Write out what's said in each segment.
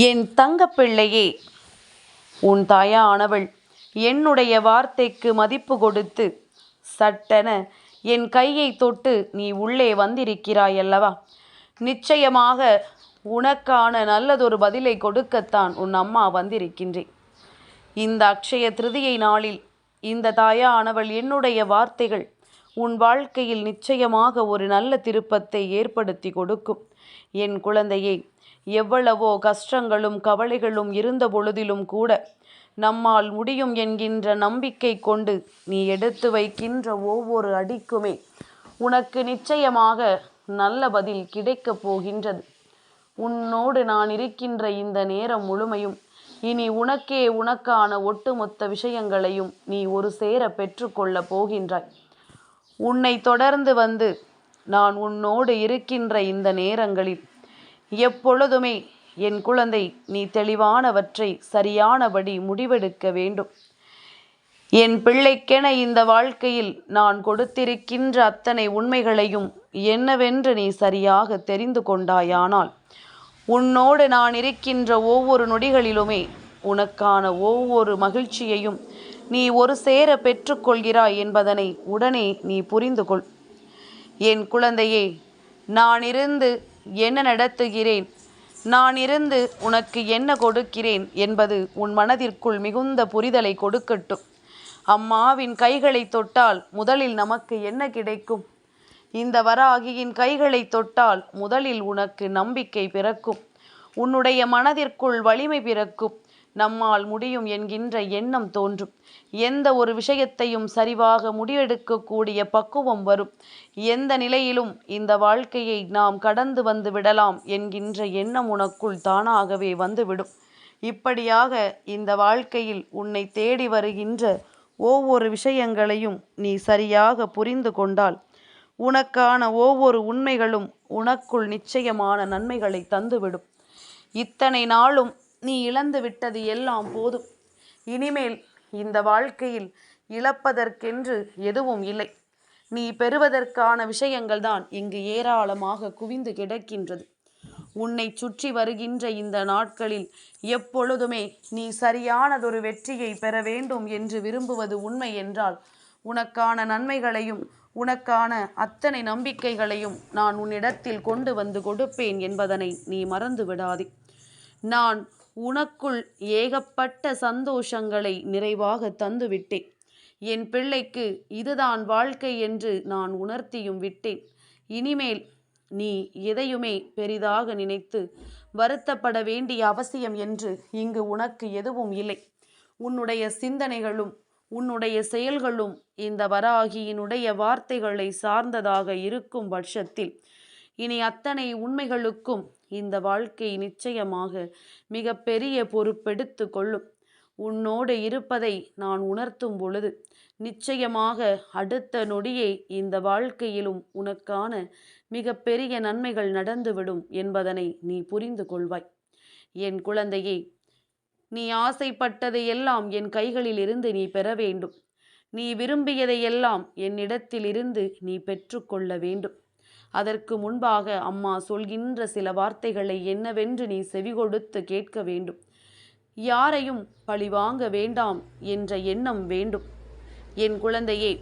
என் தங்கப்பிள்ளையே உன் தாயானவள் என்னுடைய வார்த்தைக்கு மதிப்பு கொடுத்து சட்டென என் கையை தொட்டு நீ உள்ளே வந்திருக்கிறாய் அல்லவா நிச்சயமாக உனக்கான நல்லதொரு பதிலை கொடுக்கத்தான் உன் அம்மா வந்திருக்கின்றேன். இந்த அக்ஷய திருதியை நாளில் இந்த தாயானவள் என்னுடைய வார்த்தைகள் உன் வாழ்க்கையில் நிச்சயமாக ஒரு நல்ல திருப்பத்தை ஏற்படுத்தி கொடுக்கும். என் குழந்தையை எவ்வளவோ கஷ்டங்களும் கவலைகளும் இருந்த பொழுதிலும் கூட நம்மால் முடியும் என்கின்ற நம்பிக்கை கொண்டு நீ எடுத்து வைக்கின்ற ஒவ்வொரு அடிக்குமே உனக்கு நிச்சயமாக நல்ல பதில் கிடைக்கப் போகின்றது. உன்னோடு நான் இருக்கின்ற இந்த நேரம் முழுமையும் இனி உனக்கே உனக்கான ஒட்டுமொத்த விஷயங்களையும் நீ ஒரு சேர பெற்றுக்கொள்ளப் போகின்றாய். உன்னை தொடர்ந்து வந்து நான் உன்னோடு இருக்கின்ற இந்த நேரங்களில் எப்பொழுதுமே என் குழந்தை நீ தெளிவானவற்றை சரியானபடி முடிவெடுக்க வேண்டும். என் பிள்ளைக்கென இந்த வாழ்க்கையில் நான் கொடுத்திருக்கின்ற அத்தனை உண்மைகளையும் என்னவென்று நீ சரியாக தெரிந்து கொண்டாயானால் உன்னோடு நான் இருக்கின்ற ஒவ்வொரு நொடிகளிலுமே உனக்கான ஒவ்வொரு மகிழ்ச்சியையும் நீ ஒரு சேர பெற்றுக்கொள்கிறாய் என்பதனை உடனே நீ புரிந்து கொள் என் குழந்தையே நான் இருந்து என்ன நடத்துகிறேன்? நான் இருந்து உனக்கு என்ன கொடுக்கிறேன்? என்பது உன் மனதிற்குள் மிகுந்த புரிதலை கொடுக்கட்டும். அம்மாவின் கைகளை தொட்டால் முதலில் நமக்கு என்ன கிடைக்கும்? இந்த வராகியின் கைகளை தொட்டால் முதலில் உனக்கு நம்பிக்கை பிறக்கும். உன்னுடைய மனதிற்குள் வலிமை பிறக்கும். நம்மால் முடியும் என்கின்ற எண்ணம் தோன்றும். எந்த ஒரு விஷயத்தையும் சரிவாக முடிவெடுக்கக்கூடிய பக்குவம் வரும். எந்த நிலையிலும் இந்த வாழ்க்கையை நாம் கடந்து வந்து விடலாம் என்கின்ற எண்ணம் உனக்குள் தானாகவே வந்துவிடும். இப்படியாக இந்த வாழ்க்கையில் உன்னை தேடி வருகின்ற ஒவ்வொரு விஷயங்களையும் நீ சரியாக புரிந்து கொண்டால் உனக்கான ஒவ்வொரு உண்மைகளும் உனக்குள் நிச்சயமான நன்மைகளை தந்துவிடும். இத்தனை நாளும் நீ இழந்து விட்டது எல்லாம் போதும். இனிமேல் இந்த வாழ்க்கையில் இழப்பதற்கென்று எதுவும் இல்லை. நீ பெறுவதற்கான விஷயங்கள் தான் இங்கு ஏராளமாக குவிந்து கிடக்கின்றது. உன்னை சுற்றி வருகின்ற இந்த நாட்களில் எப்பொழுதுமே நீ சரியானதொரு வெற்றியை பெற வேண்டும் என்று விரும்புவது உண்மை என்றால் உனக்கான நன்மைகளையும் உனக்கான அத்தனை நம்பிக்கைகளையும் நான் உன்னிடத்தில் கொண்டு வந்து கொடுப்பேன் என்பதனை நீ மறந்து விடாதே நான் உனக்குள் ஏகப்பட்ட சந்தோஷங்களை நிறைவாக தந்துவிட்டேன். என் பிள்ளைக்கு இதுதான் வாழ்க்கை என்று நான் உணர்த்தியும் விட்டேன். இனிமேல் நீ எதையுமே பெரிதாக நினைத்து வருத்தப்பட வேண்டிய அவசியம் என்று இங்கு உனக்கு எதுவும் இல்லை. உன்னுடைய சிந்தனைகளும் உன்னுடைய செயல்களும் இந்த வராகியினுடைய வார்த்தைகளை சார்ந்ததாக இருக்கும் பட்சத்தில் இனி அத்தனை உண்மைகளுக்கும் இந்த வாழ்க்கை நிச்சயமாக மிக பெரிய பொறுப்பெடுத்து கொள்ளும். உன்னோடு இருப்பதை நான் உணர்த்தும் பொழுது நிச்சயமாக அடுத்த நொடியே இந்த வாழ்க்கையிலும் உனக்கான மிக பெரிய நன்மைகள் நடந்துவிடும் என்பதனை நீ புரிந்து கொள்வாய். என் குழந்தையே நீ ஆசைப்பட்டதையெல்லாம் என் கைகளில் இருந்து நீ பெற வேண்டும். நீ விரும்பியதையெல்லாம் என்னிடத்திலிருந்து நீ பெற்றுக்கொள்ள வேண்டும். அதற்கு முன்பாக அம்மா சொல்கின்ற சில வார்த்தைகளை என்னவென்று நீ செவிகொடுத்து கேட்க வேண்டும். யாரையும் பழிவாங்க வேண்டாம் என்ற எண்ணம் வேண்டும். என் குழந்தையே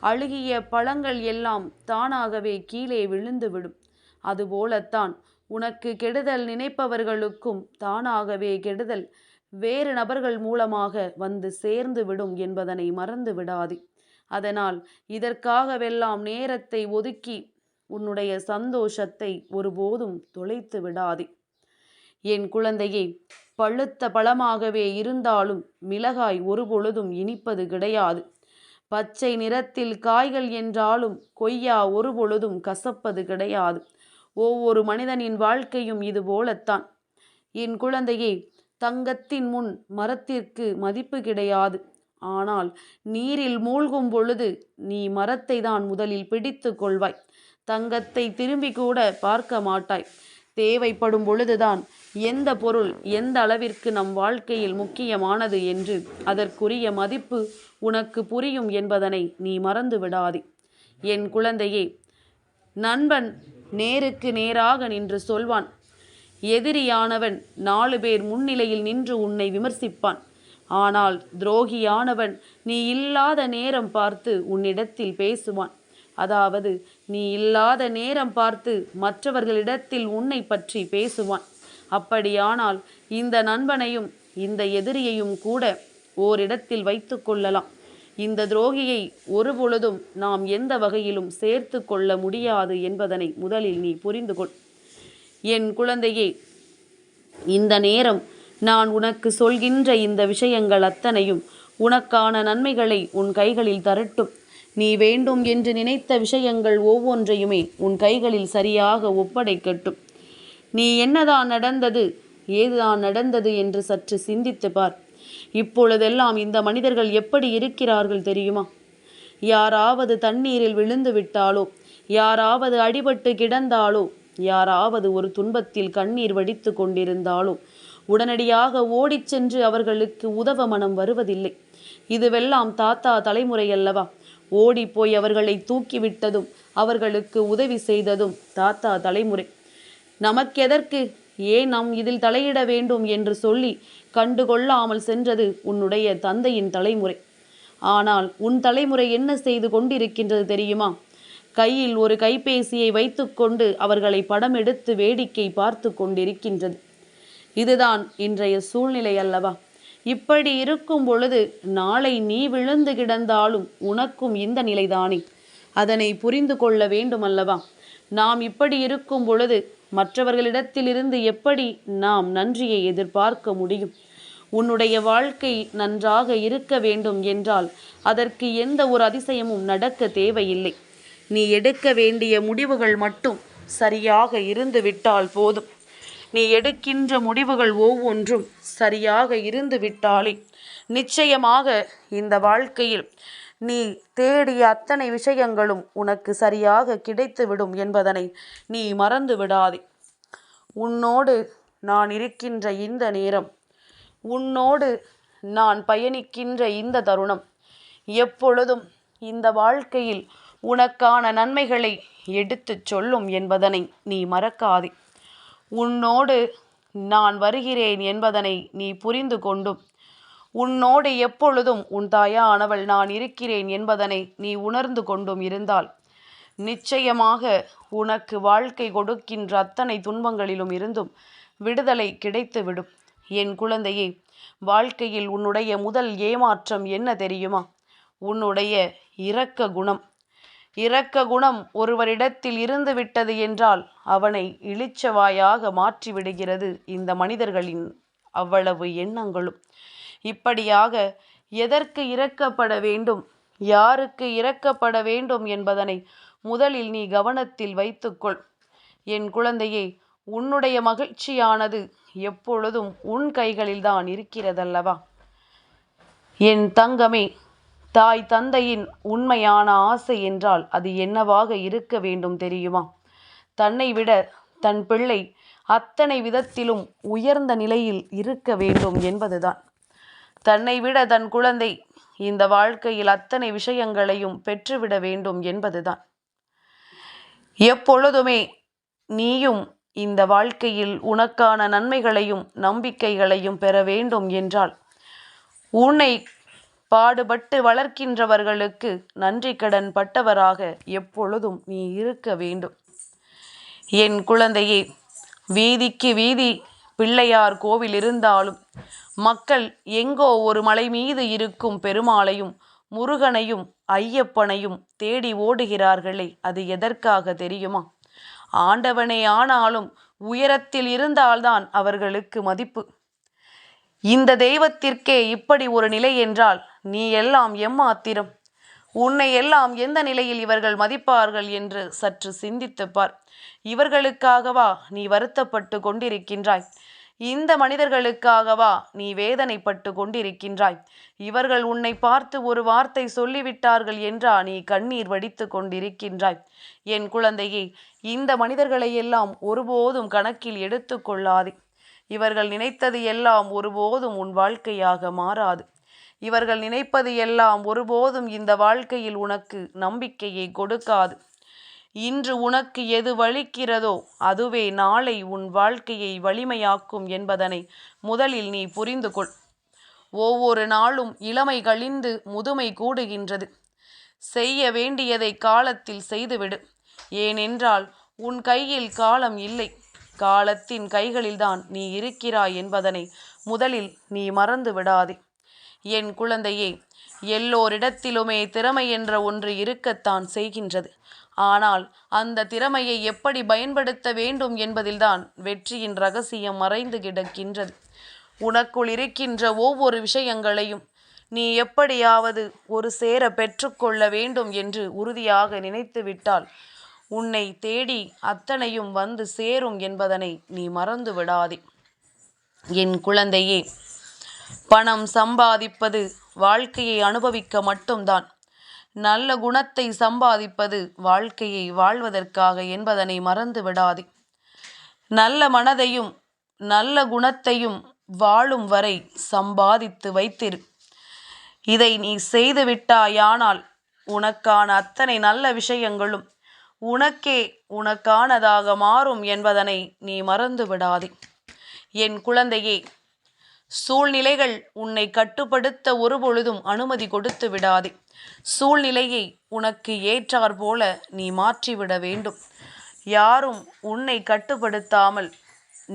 அழுகிய பழங்கள் எல்லாம் தானாகவே கீழே விழுந்துவிடும். அதுபோலத்தான் உனக்கு கெடுதல் நினைப்பவர்களுக்கும் தானாகவே கெடுதல் வேறு நபர்கள் மூலமாக வந்து சேர்ந்து விடும் என்பதனை மறந்து விடாதே அதனால் இதற்காகவெல்லாம் நேரத்தை ஒதுக்கி உன்னுடைய சந்தோஷத்தை ஒருபோதும் தொலைத்து விடாதே. என் குழந்தையே பழுத்த பழமாகவே இருந்தாலும் மிளகாய் ஒருபொழுதும் இனிப்பது கிடையாது. பச்சை நிறத்தில் காய்கள் என்றாலும் கொய்யா ஒருபொழுதும் கசப்பது கிடையாது. ஒவ்வொரு மனிதனின் வாழ்க்கையும் இது போலத்தான். என் குழந்தையே தங்கத்தின் முன் மரத்திற்கு மதிப்பு கிடையாது. ஆனால் நீரில் மூழ்கும் பொழுது நீ மரத்தை தான் முதலில் பிடித்து கொள்வாய். தங்கத்தை திரும்பி கூட பார்க்க மாட்டாய். தேவைப்படும் பொழுதுதான் எந்த பொருள் எந்த அளவிற்கு நம் வாழ்க்கையில் முக்கியமானது என்று அதற்குரிய மதிப்பு உனக்கு புரியும் என்பதனை நீ மறந்து விடாதே. என் குழந்தையே நண்பன் நேருக்கு நேராக நின்று சொல்வான் எதிரியானவன் நாலு பேர் முன்னிலையில் நின்று உன்னை விமர்சிப்பான். ஆனால் துரோகியானவன் நீ இல்லாத நேரம் பார்த்து உன்னிடத்தில் பேசுவான். அதாவது நீ இல்லாத நேரம் பார்த்து மற்றவர்களிடத்தில் உன்னை பற்றி பேசுவான். அப்படியானால் இந்த நண்பனையும் இந்த எதிரியையும் கூட ஓரிடத்தில் வைத்து கொள்ளலாம். இந்த துரோகியை ஒருபொழுதும் நாம் எந்த வகையிலும் சேர்த்து கொள்ள முடியாது என்பதனை முதலில் நீ புரிந்து கொள். என் குழந்தையே இந்த நேரம் நான் உனக்கு சொல்கின்ற இந்த விஷயங்கள் அத்தனையும் உனக்கான நன்மைகளை உன் கைகளில் தரட்டும். நீ வேண்டும் என்று நினைத்த விஷயங்கள் ஒவ்வொன்றையுமே உன் கைகளில் சரியாக ஒப்படைக்கட்டும் நீ என்னதான் நடந்தது ஏதுதான் நடந்தது என்று சற்று சிந்தித்து பார். இப்பொழுதெல்லாம் இந்த மனிதர்கள் எப்படி இருக்கிறார்கள் தெரியுமா? யாராவது தண்ணீரில் விழுந்து விட்டாலோ யாராவது அடிபட்டு கிடந்தாலோ யாராவது ஒரு துன்பத்தில் கண்ணீர் வடித்து கொண்டிருந்தாலோ உடனடியாக ஓடிச் சென்று அவர்களுக்கு உதவ மனம் வருவதில்லை. இதுவெல்லாம் தாத்தா தலைமுறை அல்லவா? ஓடி போய் அவர்களை தூக்கிவிட்டதும் அவர்களுக்கு உதவி செய்ததும் தாத்தா தலைமுறை. நமக்கெதற்கு ஏன் நாம் இதில் தலையிட வேண்டும் என்று சொல்லி கண்டுகொள்ளாமல் சென்றது உன்னுடைய தந்தையின் தலைமுறை. ஆனால் உன் தலைமுறை என்ன செய்து கொண்டிருக்கின்றது தெரியுமா? கையில் ஒரு கைபேசியை வைத்துக்கொண்டு அவர்களை படம் எடுத்து வேடிக்கை பார்த்து கொண்டிருக்கின்றது. இதுதான் இன்றைய சூழ்நிலை அல்லவா? இப்படி இருக்கும் பொழுது நாளை நீ விழுந்து கிடந்தாலும் உனக்கும் இந்த நிலைதானே. அதனை புரிந்து கொள்ள வேண்டும் அல்லவா நாம் இப்படி இருக்கும் பொழுது மற்றவர்களிடத்திலிருந்து எப்படி நாம் நன்றியை எதிர்பார்க்க முடியும்? உன்னுடைய வாழ்க்கை நன்றாக இருக்க வேண்டும் என்றால் அதற்கு எந்த ஒரு அதிசயமும் நடக்க தேவையில்லை. நீ எடுக்க வேண்டிய முடிவுகள் மட்டும் சரியாக இருந்துவிட்டால் போதும். நீ எடுக்கின்ற முடிவுகள் ஒவ்வொன்றும் சரியாக இருந்து விட்டாலே நிச்சயமாக இந்த வாழ்க்கையில் நீ தேடிய அத்தனை விஷயங்களும் உனக்கு சரியாக கிடைத்துவிடும் என்பதனை நீ மறந்து விடாதே. உன்னோடு நான் இருக்கின்ற இந்த நேரம் உன்னோடு நான் பயணிக்கின்ற இந்த தருணம் எப்பொழுதும் இந்த வாழ்க்கையில் உனக்கான நன்மைகளை எடுத்துச் சொல்லும் என்பதனை நீ மறக்காதே. உன்னோடு நான் வருகிறேன் என்பதனை நீ புரிந்து கொண்டும். உன்னோடு எப்பொழுதும் உன் தாயானவள் நான் இருக்கிறேன் என்பதனை நீ உணர்ந்து கொண்டும் இருந்தால். நிச்சயமாக உனக்கு வாழ்க்கை கொடுக்கின்ற அத்தனை துன்பங்களிலும் இருந்தும் விடுதலை கிடைத்துவிடும். என் குழந்தையே வாழ்க்கையில் உன்னுடைய முதல் ஏமாற்றம் என்ன தெரியுமா? உன்னுடைய இரக்க குணம். இரக்க குணம் ஒருவரிடத்தில் இருந்து விட்டது என்றால் அவனை இளிச்சவாயாக மாற்றிவிடுகிறது இந்த மனிதர்களின் அவ்வளவு எண்ணங்களும். இப்படியாக எதற்கு இறக்கப்பட வேண்டும்? யாருக்கு இறக்கப்பட வேண்டும் என்பதனை முதலில் நீ கவனத்தில் வைத்துக்கொள். என் குழந்தையே உன்னுடைய மகிழ்ச்சியானது எப்பொழுதும் உன் கைகளில்தான் இருக்கிறதல்லவா? என் தங்கமே தாய் தந்தையின் உண்மையான ஆசை என்றால் அது என்னவாக இருக்க வேண்டும் தெரியுமா? தன்னை விட தன் பிள்ளை அத்தனை விதத்திலும் உயர்ந்த நிலையில் இருக்க வேண்டும் என்பதுதான். தன்னை விட தன் குழந்தை இந்த வாழ்க்கையில் அத்தனை விஷயங்களையும் பெற்றுவிட வேண்டும் என்பதுதான். எப்பொழுதுமே நீயும் இந்த வாழ்க்கையில் உனக்கான நன்மைகளையும் நம்பிக்கைகளையும் பெற வேண்டும் என்றால் உன்னை பாடுபட்டு வளர்க்கின்றவர்களுக்கு நன்றி கடன் பட்டவராக எப்பொழுதும் நீ இருக்க வேண்டும். என் குழந்தையே வீதிக்கு வீதி பிள்ளையார் கோவில் இருந்தாலும் மக்கள் எங்கோ ஒரு மலை மீது இருக்கும் பெருமாளையும் முருகனையும் ஐயப்பனையும் தேடி ஓடுகிறார்களே அது எதற்காக தெரியுமா? ஆண்டவனே ஆனாலும் உயரத்தில் இருந்தால்தான் அவர்களுக்கு மதிப்பு. இந்த தெய்வத்திற்கே இப்படி ஒரு நிலை என்றால் நீ எல்லாம் எம்மாத்திரம்? உன்னை எல்லாம் எந்த நிலையில் இவர்கள் மதிப்பார்கள் என்று சற்று சிந்தித்துப் பார் இவர்களுக்காகவா நீ வருத்தப்பட்டு கொண்டிருக்கின்றாய்? இந்த மனிதர்களுக்காகவா நீ வேதனைப்பட்டு கொண்டிருக்கின்றாய்? இவர்கள் உன்னை பார்த்து ஒரு வார்த்தை சொல்லிவிட்டார்கள் என்றா நீ கண்ணீர் வடித்து கொண்டிருக்கின்றாய். என் குழந்தையே இந்த மனிதர்களை எல்லாம் ஒருபோதும் கணக்கில் எடுத்துக்கொள்ளாதே இவர்கள் நினைத்தது எல்லாம் ஒருபோதும் உன் வாழ்க்கையாக மாறாது. இவர்கள் நினைப்பது எல்லாம் ஒருபோதும் இந்த வாழ்க்கையில் உனக்கு நம்பிக்கையை கொடுக்காது. இன்று உனக்கு எது வலிக்கிறதோ அதுவே நாளை உன் வாழ்க்கையை வலிமையாக்கும் என்பதனை முதலில் நீ புரிந்து கொள். ஒவ்வொரு நாளும் இளமை கழிந்து முதுமை கூடுகின்றது. செய்ய வேண்டியதை காலத்தில் செய்துவிடு. ஏனென்றால் உன் கையில் காலம் இல்லை. காலத்தின் கைகளில்தான் நீ இருக்கிறாய் என்பதனை முதலில் நீ மறந்து விடாதே என் குழந்தையே எல்லோரிடத்திலுமே திறமை என்ற ஒன்று இருக்கத்தான் செய்கின்றது. ஆனால் அந்த திறமையை எப்படி பயன்படுத்த வேண்டும் என்பதில்தான் வெற்றியின் ரகசியம் மறைந்து கிடக்கின்றது. உனக்குள் இருக்கின்ற ஒவ்வொரு விஷயங்களையும் நீ எப்படியாவது ஒரு சேர பெற்றுக்கொள்ள வேண்டும் என்று உறுதியாக நினைத்துவிட்டால் உன்னை தேடி அத்தனையும் வந்து சேரும் என்பதனை நீ மறந்து விடாதே என் குழந்தையே பணம் சம்பாதிப்பது வாழ்க்கையை அனுபவிக்க மட்டும்தான். நல்ல குணத்தை சம்பாதிப்பது வாழ்க்கையை வாழ்வதற்காக என்பதனை மறந்து விடாதே. நல்ல மனதையும் நல்ல குணத்தையும் வாழும் வரை சம்பாதித்து வைத்திரு. இதை நீ செய்துவிட்டாயானால் உனக்கான அத்தனை நல்ல விஷயங்களும் உனக்கே உனக்கானதாக மாறும் என்பதனை நீ மறந்து விடாதே. என் குழந்தையே சூழ்நிலைகள் உன்னை கட்டுப்படுத்த ஒருபொழுதும் அனுமதி கொடுத்து விடாதே. சூழ்நிலையை உனக்கு ஏற்றார் போல நீ மாற்றிவிட வேண்டும். யாரும் உன்னை கட்டுப்படுத்தாமல்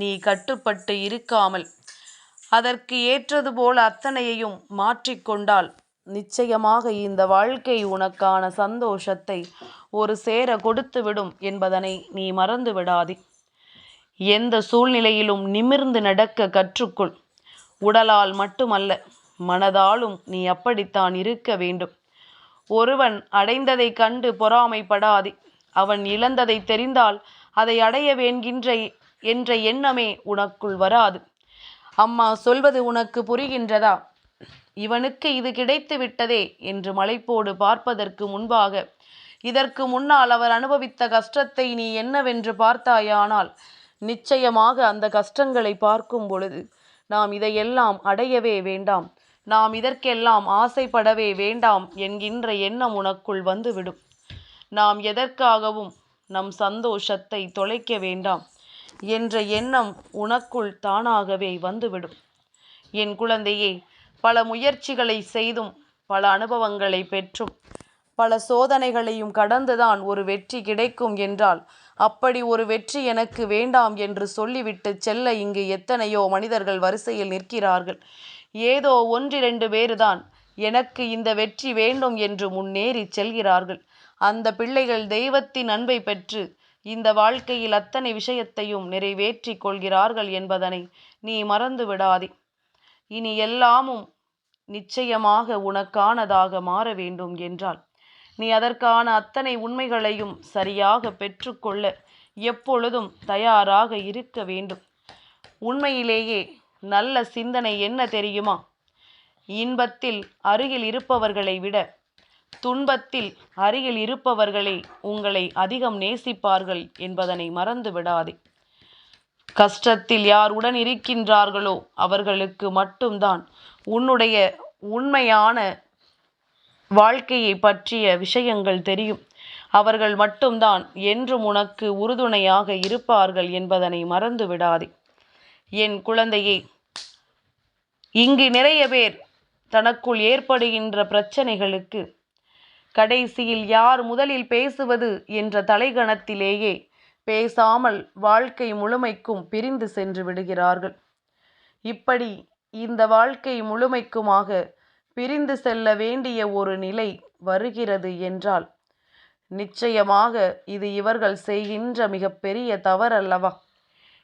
நீ கட்டுப்பட்டு இருக்காமல் அதற்கு ஏற்றது போல அத்தனையையும் மாற்றிக்கொண்டால் நிச்சயமாக இந்த வாழ்க்கை உனக்கான சந்தோஷத்தை ஒரு சேர கொடுத்துவிடும் என்பதனை நீ மறந்து விடாதே. எந்த சூழ்நிலையிலும் நிமிர்ந்து நடக்க கற்றுக்கொள். உடலால் மட்டுமல்ல மனதாலும் நீ அப்படித்தான் இருக்க வேண்டும். ஒருவன் அடைந்ததை கண்டு பொறாமைப்படாதே. அவன் இழந்ததை தெரிந்தால் அதை அடைய வேண்கின்ற என்ற எண்ணமே உனக்குள் வராது. அம்மா சொல்வது உனக்கு புரிகின்றதா? இவனுக்கு இது கிடைத்து விட்டதே என்று மலைப்போடு பார்ப்பதற்கு முன்பாக இதற்கு முன்னால் அவர் அனுபவித்த கஷ்டத்தை நீ என்னவென்று பார்த்தாயானால் நிச்சயமாக அந்த கஷ்டங்களை பார்க்கும் பொழுது நாம் இதையெல்லாம் அடையவே வேண்டாம். நாம் இதற்கெல்லாம் ஆசைப்படவே வேண்டாம் என்கின்ற எண்ணம் உனக்குள் வந்துவிடும். நாம் எதற்காகவும் நம் சந்தோஷத்தை தொலைக்க வேண்டாம் என்ற எண்ணம் உனக்குள் தானாகவே வந்துவிடும். என் குழந்தையே பல முயற்சிகளை செய்தும் பல அனுபவங்களை பெற்றும் பல சோதனைகளையும் கடந்துதான் ஒரு வெற்றி கிடைக்கும் என்றால் அப்படி ஒரு வெற்றி எனக்கு வேண்டாம் என்று சொல்லிவிட்டு செல்ல இங்கு எத்தனையோ மனிதர்கள் வரிசையில் நிற்கிறார்கள். ஏதோ ஒன்றிரண்டு பேருதான் எனக்கு இந்த வெற்றி வேண்டும் என்று முன்னேறி செல்கிறார்கள். அந்த பிள்ளைகள் தெய்வத்தின் அன்பை பெற்று இந்த வாழ்க்கையில் அத்தனை விஷயத்தையும் நிறைவேற்றி கொள்கிறார்கள் என்பதனை நீ மறந்து விடாதே. இனி எல்லாமும் நிச்சயமாக உனக்கானதாக மாற வேண்டும் என்றால் நீ அதற்கான அத்தனை உண்மைகளையும் சரியாக பெற்றுக்கொள்ள எப்பொழுதும் தயாராக இருக்க வேண்டும். உண்மையிலேயே நல்ல சிந்தனை என்ன தெரியுமா? இன்பத்தில் அருகில் இருப்பவர்களை விட துன்பத்தில் அருகில் இருப்பவர்களே உங்களை அதிகம் நேசிப்பார்கள் என்பதனை மறந்து விடாதே. கஷ்டத்தில் யார் உடன் இருக்கின்றார்களோ அவர்களுக்கு மட்டும்தான் உன்னுடைய உண்மையான வாழ்க்கையை பற்றிய விஷயங்கள் தெரியும். அவர்கள் மட்டும்தான் என்றும் உனக்கு உறுதுணையாக இருப்பார்கள் என்பதனை மறந்து விடாதே. என் குழந்தையே இங்கு நிறைய பேர் தனக்குள் ஏற்படுகின்ற பிரச்சனைகளுக்கு கடைசியில் யார் முதலில் பேசுவது என்ற தலைகணத்திலேயே பேசாமல் வாழ்க்கை முழுமைக்கும் பிரிந்து சென்று விடுகிறார்கள். இப்படி இந்த வாழ்க்கை முழுமைக்குமாக பிரிந்து செல்ல வேண்டிய ஒரு நிலை வருகிறது என்றால் நிச்சயமாக இது இவர்கள் செய்கின்ற மிகப்பெரிய தவறல்லவா?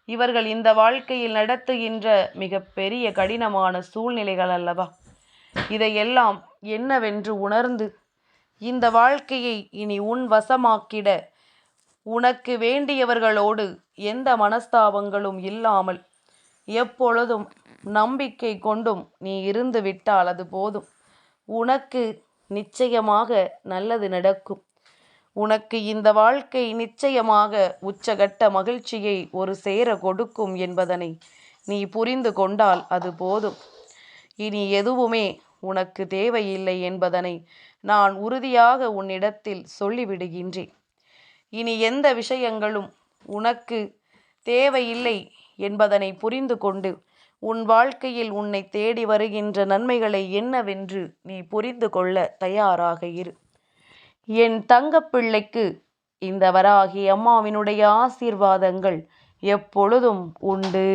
இவர்கள் இந்த வாழ்க்கையில் நடத்துகின்ற மிகப்பெரிய கடினமான சூழ்நிலைகள் அல்லவா இதையெல்லாம் என்னவென்று உணர்ந்து இந்த வாழ்க்கையை இனி உன் வசமாக்கிட உனக்கு வேண்டியவர்களோடு எந்த மனஸ்தாபங்களும் இல்லாமல் எப்பொழுதும் நம்பிக்கை கொண்டும் நீ இருந்து விட்டால் அது போதும். உனக்கு நிச்சயமாக நல்லது நடக்கும். உனக்கு இந்த வாழ்க்கை நிச்சயமாக உச்சகட்ட மகிழ்ச்சியை ஒரு சேர கொடுக்கும் என்பதனை நீ புரிந்து கொண்டால் அது போதும். இனி எதுவுமே உனக்கு தேவையில்லை என்பதனை நான் உறுதியாக உன்னிடத்தில் சொல்லிவிடுகின்றேன். இனி எந்த விஷயங்களும் உனக்கு தேவையில்லை என்பதனை புரிந்து கொண்டு உன் வாழ்க்கையில் உன்னை தேடி வருகின்ற நன்மைகளை என்னவென்று நீ புரிந்து கொள்ள தயாராக இரு. என் தங்கப்பிள்ளைக்கு இந்த வராகி அம்மாவினுடைய ஆசீர்வாதங்கள் எப்பொழுதும் உண்டு.